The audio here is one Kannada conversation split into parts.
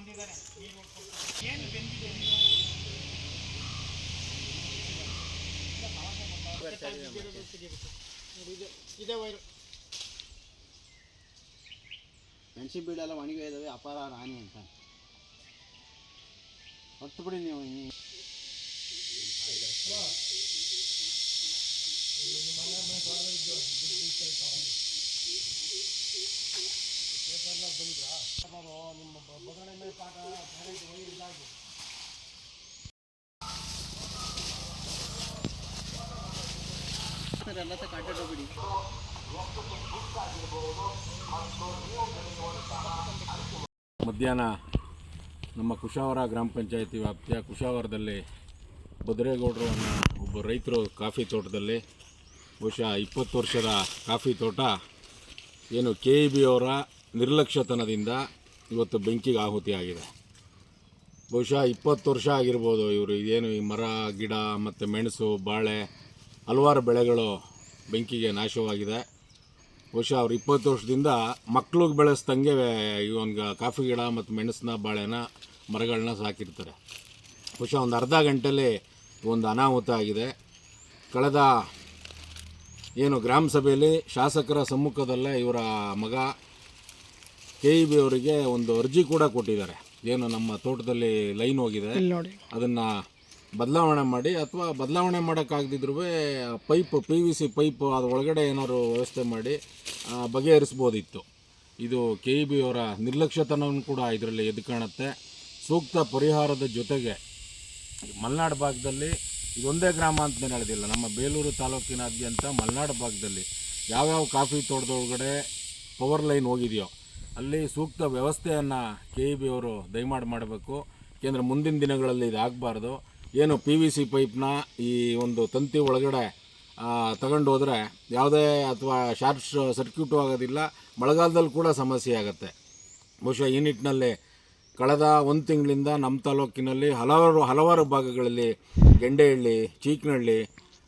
ಕೊಡ್ತಾರೆ. ಏನು ಬೆಂದಿದೆ ಇದೇ ವೈರು. ಮೆಣಸಿ ಬೀಳೆಲ್ಲ ಒಣಗಿ ಇದಾವೆ ಅಪಾರ ರಾಣಿ ಅಂತ. ಹೊತ್ತು ಬಿಡಿ ನೀವು ಮಧ್ಯಾಹ್ನ ನಮ್ಮ ಕುಶಾವರ ಗ್ರಾಮ ಪಂಚಾಯಿತಿ ವ್ಯಾಪ್ತಿಯ ಕುಶಾವರದಲ್ಲಿ ಬದರೇಗೌಡರು ಅನ್ನೋ ಒಬ್ಬ ರೈತರು ಕಾಫಿ ತೋಟದಲ್ಲಿ ಬಹುಶಃ ಇಪ್ಪತ್ತು ವರ್ಷದ ಕಾಫಿ ತೋಟ. ಏನು ಕೆ ಇ ಬಿ ಅವರ ನಿರ್ಲಕ್ಷ್ಯತನದಿಂದ ಇವತ್ತು ಬೆಂಕಿಗೆ ಆಹುತಿ ಆಗಿದೆ. ಬಹುಶಃ ಇಪ್ಪತ್ತು ವರ್ಷ ಆಗಿರ್ಬೋದು ಇವರು ಏನು ಈ ಮರ, ಗಿಡ ಮತ್ತು ಮೆಣಸು, ಬಾಳೆ, ಹಲವಾರು ಬೆಳೆಗಳು ಬೆಂಕಿಗೆ ನಾಶವಾಗಿದೆ. ಬಹುಶಃ ಅವ್ರು ಇಪ್ಪತ್ತು ವರ್ಷದಿಂದ ಮಕ್ಳಿಗೆ ಬೆಳೆಸ್ದಂಗೆ ಒಂದು ಕಾಫಿ ಗಿಡ ಮತ್ತು ಮೆಣಸಿನ, ಬಾಳೆನ ಮರಗಳನ್ನ ಸಾಕಿರ್ತಾರೆ. ಬಹುಶಃ ಒಂದು ಅರ್ಧ ಗಂಟೆಯಲ್ಲಿ ಒಂದು ಅನಾಹುತ ಆಗಿದೆ. ಕಳೆದ ಏನು ಗ್ರಾಮ ಸಭೆಯಲ್ಲಿ ಶಾಸಕರ ಸಮ್ಮುಖದಲ್ಲೇ ಇವರ ಮಗ ಕೆ ಇ ಬಿ ಅವರಿಗೆ ಒಂದು ಅರ್ಜಿ ಕೂಡ ಕೊಟ್ಟಿದ್ದಾರೆ. ಏನು ನಮ್ಮ ತೋಟದಲ್ಲಿ ಲೈನ್ ಹೋಗಿದೆ. ನೋಡಿ. ಅದನ್ನು ಬದಲಾವಣೆ ಮಾಡಿ ಅಥವಾ ಬದಲಾವಣೆ ಮಾಡೋಕ್ಕಾಗದಿದ್ರೂ pipe P V C pipe ಅದ್ರ ಒಳಗಡೆ ಏನಾದ್ರು ವ್ಯವಸ್ಥೆ ಮಾಡಿ ಬಗೆಹರಿಸ್ಬೋದಿತ್ತು. ಇದು ಕೆ ಇ ಬಿ ಅವರ ನಿರ್ಲಕ್ಷ್ಯತನವನ್ನು ಕೂಡ ಇದರಲ್ಲಿ ಎದ್ದು ಕಾಣುತ್ತೆ. ಸೂಕ್ತ ಪರಿಹಾರದ ಜೊತೆಗೆ ಮಲೆನಾಡು ಭಾಗದಲ್ಲಿ ಇದೊಂದೇ ಗ್ರಾಮ ಅಂತ ನಡೆದಿಲ್ಲ. ನಮ್ಮ ಬೇಲೂರು ತಾಲೂಕಿನಾದ್ಯಂತ ಮಲೆನಾಡು ಭಾಗದಲ್ಲಿ ಯಾವ್ಯಾವ ಕಾಫಿ ತೋಟದೊಳಗಡೆ ಪವರ್ ಲೈನ್ ಹೋಗಿದೆಯೋ ಅಲ್ಲಿ ಸೂಕ್ತ ವ್ಯವಸ್ಥೆಯನ್ನು ಕೆ ಇ ಬಿ ಅವರು ದಯಮಾಡಿ ಮಾಡಬೇಕು. ಏಕೆಂದರೆ ಮುಂದಿನ ದಿನಗಳಲ್ಲಿ ಇದಾಗಬಾರ್ದು ಏನು ಪಿ ವಿ ಸಿ ಪೈಪ್ನ ಈ ಒಂದು ತಂತಿ ಒಳಗಡೆ ತಗೊಂಡು ಹೋದರೆ ಯಾವುದೇ ಅಥವಾ ಶಾರ್ಟ್ ಸರ್ಕ್ಯೂಟು ಆಗೋದಿಲ್ಲ. ಮಳೆಗಾಲದಲ್ಲಿ ಕೂಡ ಸಮಸ್ಯೆ ಆಗುತ್ತೆ. ಬಹುಶಃ ಈ ನಿಟ್ಟಿನಲ್ಲಿ ಕಳೆದ ಒಂದು ತಿಂಗಳಿಂದ ನಮ್ಮ ತಾಲೂಕಿನಲ್ಲಿ ಹಲವಾರು ಹಲವಾರು ಭಾಗಗಳಲ್ಲಿ ಗೆಂಡೆಹಳ್ಳಿ ಚೀಕನಹಳ್ಳಿ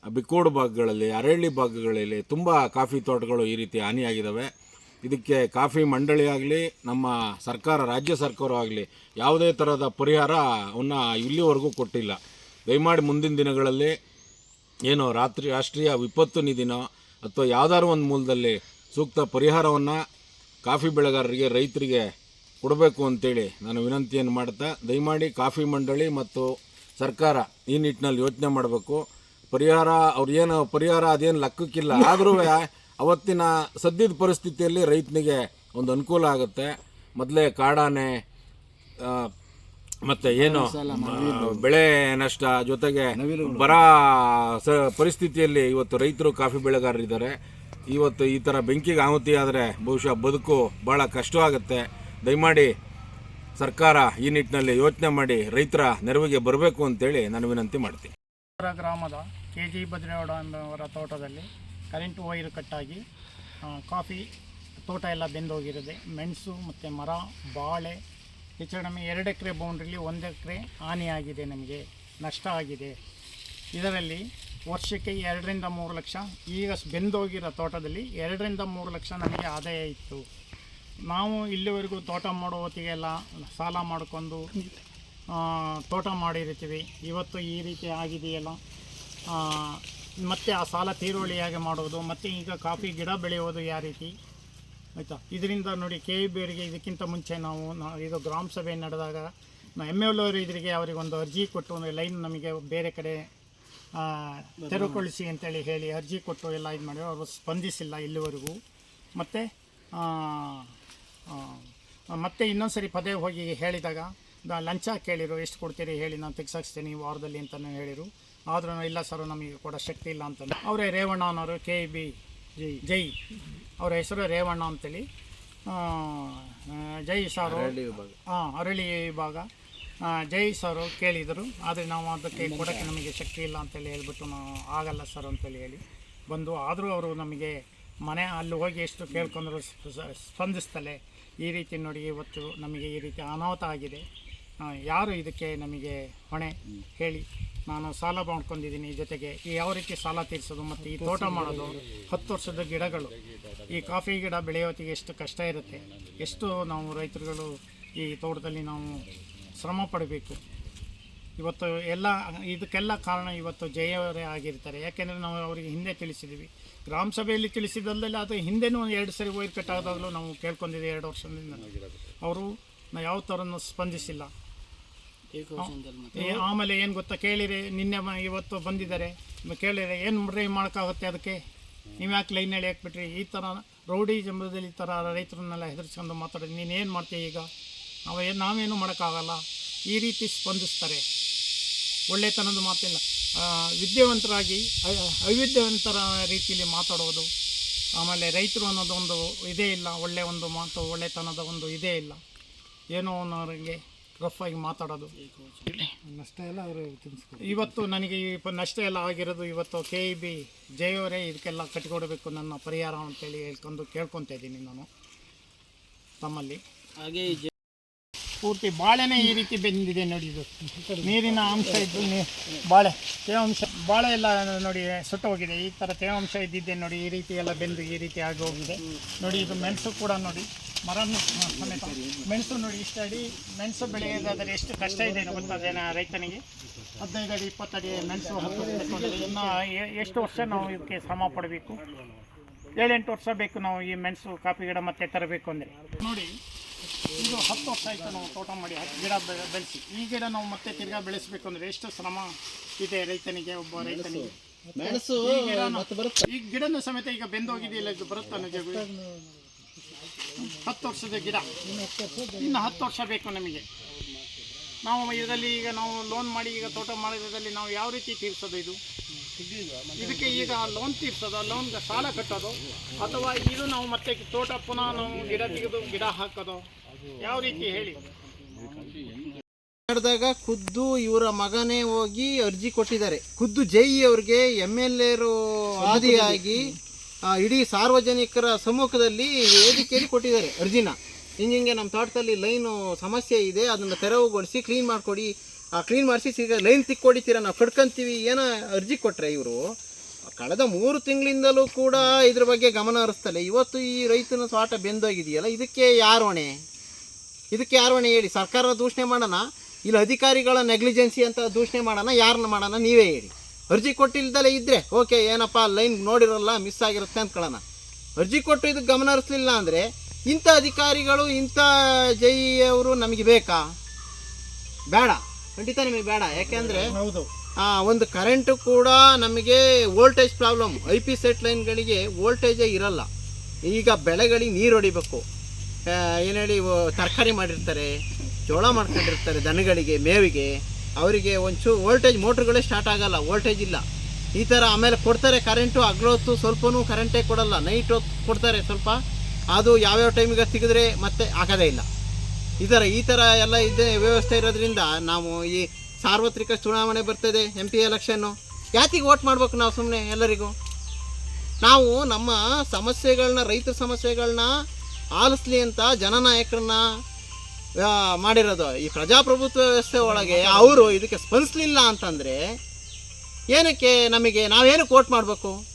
ಬಿಕ್ಕೋಡು ಭಾಗಗಳಲ್ಲಿ, ಅರಳ್ಳಿ ಭಾಗಗಳಲ್ಲಿ ತುಂಬ ಕಾಫಿ ತೋಟಗಳು ಈ ರೀತಿ ಹಾನಿಯಾಗಿದ್ದಾವೆ ಇದಕ್ಕೆ ಕಾಫಿ ಮಂಡಳಿ ಆಗಲಿ, ನಮ್ಮ ಸರ್ಕಾರ, ರಾಜ್ಯ ಸರ್ಕಾರ ಆಗಲಿ, ಯಾವುದೇ ಥರದ ಪರಿಹಾರವನ್ನು ಇಲ್ಲಿವರೆಗೂ ಕೊಟ್ಟಿಲ್ಲ. ದಯಮಾಡಿ ಮುಂದಿನ ದಿನಗಳಲ್ಲಿ ಏನು ರಾತ್ರಿ, ರಾಷ್ಟ್ರೀಯ ವಿಪತ್ತು ನಿಧಿನೋ ಅಥವಾ ಯಾವ್ದಾದ್ರು ಒಂದು ಮೂಲದಲ್ಲಿ ಸೂಕ್ತ ಪರಿಹಾರವನ್ನು ಕಾಫಿ ಬೆಳೆಗಾರರಿಗೆ, ರೈತರಿಗೆ ಕೊಡಬೇಕು ಅಂತೇಳಿ ನಾನು ವಿನಂತಿಯನ್ನು ಮಾಡ್ತಾ, ದಯಮಾಡಿ ಕಾಫಿ ಮಂಡಳಿ ಮತ್ತು ಸರ್ಕಾರ ಈ ನಿಟ್ಟಿನಲ್ಲಿ ಯೋಚನೆ ಮಾಡಬೇಕು. ಪರಿಹಾರ, ಅವ್ರು ಏನು ಪರಿಹಾರ ಅದೇನು ಲೆಕ್ಕಕ್ಕಿಲ್ಲ. ಆದರೂ ಅವತ್ತಿನ ಸದ್ಯದ ಪರಿಸ್ಥಿತಿಯಲ್ಲಿ ರೈತನಿಗೆ ಒಂದು ಅನುಕೂಲ ಆಗುತ್ತೆ. ಮೊದಲೇ ಕಾಡಾನೆ ಮತ್ತೆ ಏನು ಬೆಳೆ ನಷ್ಟ ಜೊತೆಗೆ ಬರ ಸ ಪರಿಸ್ಥಿತಿಯಲ್ಲಿ ಇವತ್ತು ರೈತರು ಕಾಫಿ ಬೆಳೆಗಾರರಿದ್ದಾರೆ ಇವತ್ತು ಈ ಥರ ಬೆಂಕಿಗೆ ಆಹುತಿ ಆದರೆ ಬಹುಶಃ ಬದುಕು ಭಾಳ ಕಷ್ಟವಾಗುತ್ತೆ. ದಯಮಾಡಿ ಸರ್ಕಾರ ಈ ನಿಟ್ಟಿನಲ್ಲಿ ಯೋಚನೆ ಮಾಡಿ ರೈತರ ನೆರವಿಗೆ ಬರಬೇಕು ಅಂತೇಳಿ ನಾನು ವಿನಂತಿ ಮಾಡ್ತೀನಿ. ಗ್ರಾಮದ ಕೆ ಜಿ ಭದ್ರೇಗೌಡ ಎಂಬವರ ತೋಟದಲ್ಲಿ ಕರೆಂಟ್ ವೈರ್ ಕಟ್ಟಾಗಿ ಕಾಫಿ ತೋಟ ಎಲ್ಲ ಬೆಂದೋಗಿರುತ್ತೆ. ಮೆಣಸು ಮತ್ತು ಮರ, ಬಾಳೆ ಹೆಚ್ಚು ಕಡಿಮೆ ಎರಡು ಎಕರೆ ಬೌಂಡ್ರಿಲಿ ಒಂದು ಎಕರೆ ಹಾನಿಯಾಗಿದೆ ನಮಗೆ, ನಷ್ಟ ಆಗಿದೆ. ಇದರಲ್ಲಿ ವರ್ಷಕ್ಕೆ ಎರಡರಿಂದ ಮೂರು ಲಕ್ಷ, ಈಗ ಬೆಂದೋಗಿರೋ ತೋಟದಲ್ಲಿ ಎರಡರಿಂದ ಮೂರು ಲಕ್ಷ ನಮಗೆ ಆದಾಯ ಇತ್ತು. ನಾವು ಇಲ್ಲಿವರೆಗೂ ತೋಟ ಮಾಡೋ ಹೊತ್ತಿಗೆಲ್ಲ ಸಾಲ ಮಾಡಿಕೊಂಡು ತೋಟ ಮಾಡಿರ್ತೀವಿ. ಇವತ್ತು ಈ ರೀತಿ ಆಗಿದೆಯಲ್ಲ. ಮತ್ತೆ ಆ ಸಾಲ ತೀರುವಳಿ ಹೇಗೆ ಮಾಡೋದು ಮತ್ತು ಈಗ ಕಾಫಿ ಗಿಡ ಬೆಳೆಯೋದು ಯಾವ ರೀತಿ? ಆಯಿತಾ? ಇದರಿಂದ ನೋಡಿ ಕೆ ಇ ಬಿಯವರಿಗೆ ಇದಕ್ಕಿಂತ ಮುಂಚೆ ನಾವು ಇದು ಗ್ರಾಮ ಸಭೆ ನಡೆದಾಗ ನಾವು ಎಂ ಎಲ್ ಅವರು ಇದರಿಗೆ ಅವರಿಗೆ ಒಂದು ಅರ್ಜಿ ಕೊಟ್ಟು, ಒಂದು ಲೈನ್ ನಮಗೆ ಬೇರೆ ಕಡೆ ತೆರವುಗೊಳಿಸಿ ಅಂತೇಳಿ ಹೇಳಿ ಅರ್ಜಿ ಕೊಟ್ಟು ಎಲ್ಲ ಇದು ಮಾಡಿದ್ರು. ಅವರು ಸ್ಪಂದಿಸಿಲ್ಲ ಇಲ್ಲಿವರೆಗೂ. ಮತ್ತು ಮತ್ತೆ ಇನ್ನೊಂದು ಸರಿ ಪದೇ ಹೋಗಿ ಹೇಳಿದಾಗ, ಲಂಚ ಕೇಳಿರು, ಎಷ್ಟು ಕೊಡ್ತೀರಿ ಹೇಳಿ ನಾನು ತೆಗ್ಸಾಕ್ಸ್ತೀನಿ ವಾರದಲ್ಲಿ ಅಂತಲೇ ಹೇಳಿರು ಆದ್ರೂ ಇಲ್ಲ ಸರ್ ನಮಗೆ ಕೂಡ ಶಕ್ತಿ ಇಲ್ಲ ಅಂತ ಅವರೇ ರೇವಣ್ಣ ಅನ್ನೋರು ಕೆ ಇ ಬಿ ಜೈ ಜೈ ಅವರ ಹೆಸರು ರೇವಣ್ಣ ಅಂತೇಳಿ. ಜೈ ಸಾರು ಹಾಂ ಅರಳಿ ವಿಭಾಗ. ಆ, ಜೈ ಸಾರು ಕೇಳಿದರು. ಆದರೆ ನಾವು ಅದಕ್ಕೆ ಕೊಡೋಕ್ಕೆ ನಮಗೆ ಶಕ್ತಿ ಇಲ್ಲ ಅಂತೇಳಿ ಹೇಳ್ಬಿಟ್ಟು ನಾವು ಆಗಲ್ಲ ಸರ್ ಅಂತೇಳಿ ಹೇಳಿ ಬಂದು. ಆದರೂ ಅವರು ನಮಗೆ ಮನೆ ಅಲ್ಲಿ ಹೋಗಿ ಎಷ್ಟು ಕೇಳ್ಕೊಂಡ್ರು ಸ್ಪ- ಸ್ಪಂದಿಸ್ತಲೇ ಈ ರೀತಿ ನೋಡಿ ಇವತ್ತು ನಮಗೆ ಈ ರೀತಿ ಅನಾಹುತ ಆಗಿದೆ. ಯಾರು ಇದಕ್ಕೆ ನಮಗೆ ಹೊಣೆ? ಹೇಳಿ. ನಾನು ಸಾಲ ಮಾಡ್ಕೊಂಡಿದ್ದೀನಿ ಜೊತೆಗೆ. ಈ ಯಾವ ರೀತಿ ಸಾಲ ತೀರಿಸೋದು ಮತ್ತು ಈ ತೋಟ ಮಾಡೋದು? ಹತ್ತು ವರ್ಷದ ಗಿಡಗಳು. ಈ ಕಾಫಿ ಗಿಡ ಬೆಳೆಯೋತ್ತಿಗೆ ಎಷ್ಟು ಕಷ್ಟ ಇರುತ್ತೆ? ಎಷ್ಟು ನಾವು ರೈತರುಗಳು ಈ ತೋಟದಲ್ಲಿ ನಾವು ಶ್ರಮ ಪಡಬೇಕು? ಇವತ್ತು ಎಲ್ಲ, ಇದಕ್ಕೆಲ್ಲ ಕಾರಣ ಇವತ್ತು ಜಯವರೇ ಆಗಿರ್ತಾರೆ. ಯಾಕೆಂದರೆ ನಾವು ಅವರಿಗೆ ಹಿಂದೆ ತಿಳಿಸಿದ್ದೀವಿ. ಗ್ರಾಮ ಸಭೆಯಲ್ಲಿ ತಿಳಿಸಿದಲ್ಲದೆ ಅದು ಹಿಂದೆನೂ ಒಂದು ಎರಡು ಸರಿ ವೈರ್ ಕಟ್ ಆದಾಗಲೂ ನಾವು ಕೇಳ್ಕೊಂಡಿದ್ದೀವಿ ಎರಡು ವರ್ಷದಿಂದ. ಅವರು ನಾವು ಯಾವ ಥರನೂ ಸ್ಪಂದಿಸಿಲ್ಲ. ಆಮೇಲೆ ಏನು ಗೊತ್ತಾ, ಕೇಳಿರಿ, ನಿನ್ನೆ ಇವತ್ತು ಬಂದಿದ್ದಾರೆ. ಕೇಳಿರಿ, ಏನು ಮುಡ್ರಿ ಮಾಡೋಕ್ಕಾಗುತ್ತೆ ಅದಕ್ಕೆ? ನೀವು ಯಾಕೆ ಲೈನ್ ಹೇಳಿ ಹಾಕ್ಬಿಟ್ರಿ? ಈ ಥರ ರೌಡಿ ಜಂಬದಲ್ಲಿ ಈ ಥರ ರೈತರನ್ನೆಲ್ಲ ಹೆದರ್ಸ್ಕೊಂಡು ಮಾತಾಡೋದು ನೀನು ಏನು ಮಾಡ್ತೀಯ ಈಗ? ನಾವು ಏನು, ನಾವೇನು ಮಾಡೋಕ್ಕಾಗಲ್ಲ. ಈ ರೀತಿ ಸ್ಪಂದಿಸ್ತಾರೆ. ಒಳ್ಳೆತನದ ಮಾತಿಲ್ಲ. ವಿದ್ಯಾವಂತರಾಗಿ ಅವಿದ್ಯಾವಂತರ ರೀತಿಯಲ್ಲಿ ಮಾತಾಡೋದು. ಆಮೇಲೆ ರೈತರು ಅನ್ನೋದೊಂದು ಇದೇ ಇಲ್ಲ. ಒಳ್ಳೆಯ ಒಂದು ಮಾತು, ಒಳ್ಳೆತನದ ಒಂದು ಇದೇ ಇಲ್ಲ. ಏನೋ ಅವರಿಗೆ ರಫ್ ಆಗಿ ಮಾತಾಡೋದು. ನಷ್ಟ ಎಲ್ಲ ಅವರು ಇವತ್ತು ನನಗೆ ಈ ಪ- ನಷ್ಟ ಎಲ್ಲ ಆಗಿರೋದು ಇವತ್ತು ಕೆ ಇ ಬಿ ಜಯವರೇ ಇದಕ್ಕೆಲ್ಲ ಕಟ್ಟಿಕೊಡಬೇಕು ನನ್ನ ಪರಿಹಾರ ಅಂತೇಳಿ ಹೇಳ್ಕೊಂಡು ಕೇಳ್ಕೊತಾ ಇದ್ದೀನಿ ನಾನು ತಮ್ಮಲ್ಲಿ. ಹಾಗೆ ಈ ಜೆ- ಪೂರ್ತಿ ಬಾಳೆನೇ ಈ ರೀತಿ ಬೆಂದಿದೆ ನೋಡಿ ಇದು. ನೀರಿನ ಅಂಶ ಇದ್ದು ನೀ- ಬಾಳೆ ತೇವಾಂಶ ಬಾಳೆ ಎಲ್ಲ ನೋಡಿ ಸುಟ್ಟು ಹೋಗಿದೆ. ಈ ಥರ ತೇವಾಂಶ ಇದ್ದಿದ್ದೆ ನೋಡಿ ಈ ರೀತಿ ಎಲ್ಲ ಬೆಂದು ಈ ರೀತಿ ಆಗಿ ಹೋಗಿದೆ. ನೋಡಿ ಇದು ಮೆಣಸು ಕೂಡ ನೋಡಿ. ಮರ ಸಮೇತ ಮೆಣಸು ನೋಡಿ ಇಷ್ಟು ಅಡಿ ಮೆಣಸು ಬೆಳೆಯೋದಾದರೆ ಎಷ್ಟು ಕಷ್ಟ ಇದೆ ಗೊತ್ತದೇನ ರೈತನಿಗೆ. ಹದಿನೈದು ಅಡಿ ಇಪ್ಪತ್ತಡಿ ಮೆಣಸು ಹತ್ತು ತಗೊಂಡ್ರೆ ಇನ್ನು ಎಷ್ಟು ವರ್ಷ ನಾವು ಇದಕ್ಕೆ ಶ್ರಮ ಪಡಬೇಕು? ಏಳೆಂಟು ವರ್ಷ ಬೇಕು ನಾವು ಈ ಮೆಣಸು ಕಾಫಿ ಗಿಡ ಮತ್ತೆ ತರಬೇಕು ಅಂದರೆ. ನೋಡಿ ಇದು ಹತ್ತು ವರ್ಷ ಆಯಿತು ನಾವು ತೋಟ ಮಾಡಿ ಹತ್ತು ಗಿಡ ಬೆಳೆಸಿ. ಈ ಗಿಡ ನಾವು ಮತ್ತೆ ತಿರ್ಗಾ ಬೆಳೆಸಬೇಕು ಅಂದರೆ ಎಷ್ಟು ಶ್ರಮ ಇದೆ ರೈತನಿಗೆ ಒಬ್ಬ ರೈತನಿಗೆ? ಮೆಣಸು ಈ ಗಿಡನ ಮತ್ತೆ ಬರುತ್ತೆ. ಈ ಗಿಡನ ಸಮೇತ ಈಗ ಬೆಂದೋಗಿದೆಯಲ್ಲ ಇದು ಬರುತ್ತಾನೆ ಜಗು ಹತ್ತು ವರ್ಷದ ಗಿಡ. ಇನ್ನು ಹತ್ತು ವರ್ಷ ಬೇಕು ನಮಗೆ. ನಾವು ಇದರಲ್ಲಿ ಈಗ ನಾವು ಲೋನ್ ಮಾಡಿ ಈಗ ತೋಟ ಮಾಡಿದ್ರಲ್ಲಿ ನಾವು ಯಾವ ರೀತಿ ತೀರಿಸೋದು ಇದು? ಇದಕ್ಕೆ ಈಗ ಲೋನ್ ತೀರ್ಸೋದು ಲೋನ್ ಸಾಲ ಕಟ್ಟೋದು ಅಥವಾ ಇದು ನಾವು ಮತ್ತೆ ತೋಟ ಪುನಃ ನಾವು ಗಿಡ ತೆಗೆದು ಗಿಡ ಹಾಕೋದು? ಯಾವ ರೀತಿ ಹೇಳಿ? ಮಾಡಿದಾಗ ಖುದ್ದು ಇವರ ಮಗನೇ ಹೋಗಿ ಅರ್ಜಿ ಕೊಟ್ಟಿದ್ದಾರೆ. ಖುದ್ದು ಜೈ ಅವ್ರಿಗೆ ಎಂ ಎಲ್ ಎರು ಆದಿಯಾಗಿ ಇಡೀ ಸಾರ್ವಜನಿಕರ ಸಮ್ಮುಖದಲ್ಲಿ ವೇದಿಕೆಯಲ್ಲಿ ಕೊಟ್ಟಿದ್ದಾರೆ ಅರ್ಜಿನ. ಹಿಂಗೆ ಹಿಂಗೆ ನಮ್ಮ ತೋಟದಲ್ಲಿ ಲೈನು ಸಮಸ್ಯೆ ಇದೆ, ಅದನ್ನು ತೆರವುಗೊಳಿಸಿ ಕ್ಲೀನ್ ಮಾಡಿಕೊಡಿ. ಕ್ಲೀನ್ ಮಾಡಿಸಿ, ಸೀದಾ ಲೈನ್ ತಿಕ್ಕೊಡಿತೀರ ನಾವು ಕಡ್ಕೊಂತೀವಿ ಏನೋ ಅರ್ಜಿ ಕೊಟ್ಟರೆ ಇವರು? ಕಳೆದ ಮೂರು ತಿಂಗಳಿಂದಲೂ ಕೂಡ ಇದ್ರ ಬಗ್ಗೆ ಗಮನ ಹರಿಸ್ತಲ್ಲ ಇವತ್ತು ಈ ರೈತನ ಸ್ವಾಟ ಬೆಂದೋಗಿದೆಯಲ್ಲ, ಇದಕ್ಕೆ ಯಾರು ಹೊಣೆ? ಇದಕ್ಕೆ ಯಾರು ಹೊಣೆ ಹೇಳಿ? ಸರ್ಕಾರ ದೂಷಣೆ ಮಾಡೋಣ? ಇಲ್ಲ ಅಧಿಕಾರಿಗಳ ನೆಗ್ಲಿಜೆನ್ಸಿ ಅಂತ ದೂಷಣೆ ಮಾಡೋಣ? ಯಾರನ್ನ ಮಾಡೋಣ? ನೀವೇ ಹೇಳಿ. ಅರ್ಜಿ ಕೊಟ್ಟಿಲ್ದಲೇ ಇದ್ದರೆ ಓಕೆ ಏನಪ್ಪ ಲೈನ್ ನೋಡಿರಲ್ಲ ಮಿಸ್ ಆಗಿರುತ್ತೆ ಅಂದ್ಕೊಳ್ಳೋಣ ಅರ್ಜಿ ಕೊಟ್ಟು ಇದಕ್ಕೆ ಗಮನ ಹರಿಸ್ಲಿಲ್ಲ ಅಂದರೆ ಇಂಥ ಅಧಿಕಾರಿಗಳು ಇಂಥ ಜೈ ಅವರು ನಮಗೆ ಬೇಕಾ? ಬೇಡ. ಖಂಡಿತ ನಿಮಗೆ ಬೇಡ. ಯಾಕೆಂದರೆ ಹೌದು. ಒಂದು ಕರೆಂಟು ಕೂಡ ನಮಗೆ voltage problem I P set ಲೈನ್ಗಳಿಗೆ ವೋಲ್ಟೇಜೇ ಇರಲ್ಲ. ಈಗ ಬೆಳೆಗಳಿಗೆ ನೀರು ಹೊಡಿಬೇಕು. ಏನು ಹೇಳಿ ತರಕಾರಿ ಮಾಡಿರ್ತಾರೆ ಜೋಳ ಮಾಡ್ಕೊಂಡಿರ್ತಾರೆ ದನಗಳಿಗೆ ಮೇವಿಗೆ. ಅವರಿಗೆ ಒಂಚೂರು ವೋಲ್ಟೇಜ್ ಮೋಟ್ರ್ಗಳೇ ಸ್ಟಾರ್ಟ್ ಆಗಲ್ಲ ವೋಲ್ಟೇಜ್ ಇಲ್ಲ. ಈ ಥರ ಆಮೇಲೆ ಕೊಡ್ತಾರೆ ಕರೆಂಟು ಹಗ್ಲೊತ್ತು ಸ್ವಲ್ಪನೂ ಕರೆಂಟೇ ಕೊಡಲ್ಲ. ನೈಟ್ ಕೊಡ್ತಾರೆ ಸ್ವಲ್ಪ. ಅದು ಯಾವ್ಯಾವ ಟೈಮಿಗೆ ಸಿಗಿದ್ರೆ ಮತ್ತೆ ಆಗೋದೇ ಇಲ್ಲ. ಈ ಥರ ಈ ಥರ ಎಲ್ಲ ಇದೆ ವ್ಯವಸ್ಥೆ ಇರೋದ್ರಿಂದ ನಾವು ಈ ಸಾರ್ವತ್ರಿಕ ಚುನಾವಣೆ ಬರ್ತದೆ ಎಂ ಪಿ ಎಲೆಕ್ಷನ್ನು ಯಾತಿಗೆ ಓಟ್ ಮಾಡ್ಬೇಕು ನಾವು ಸುಮ್ಮನೆ ಎಲ್ಲರಿಗೂ? ನಾವು ನಮ್ಮ ಸಮಸ್ಯೆಗಳನ್ನ ರೈತರ ಸಮಸ್ಯೆಗಳನ್ನ ಆಲಿಸ್ಲಿ ಅಂತ ಜನನಾಯಕರನ್ನ ಮಾಡಿರೋದು. ಈ ಪ್ರಜಾಪ್ರಭುತ್ವ ವ್ಯವಸ್ಥೆ ಒಳಗೆ ಅವರು ಇದಕ್ಕೆ ಸ್ಪಂದಿಸಲಿಲ್ಲ ಅಂತಂದರೆ ಏನಕ್ಕೆ ನಮಗೆ ನಾವೇನು ಕೋಟ್ ಮಾಡಬೇಕು?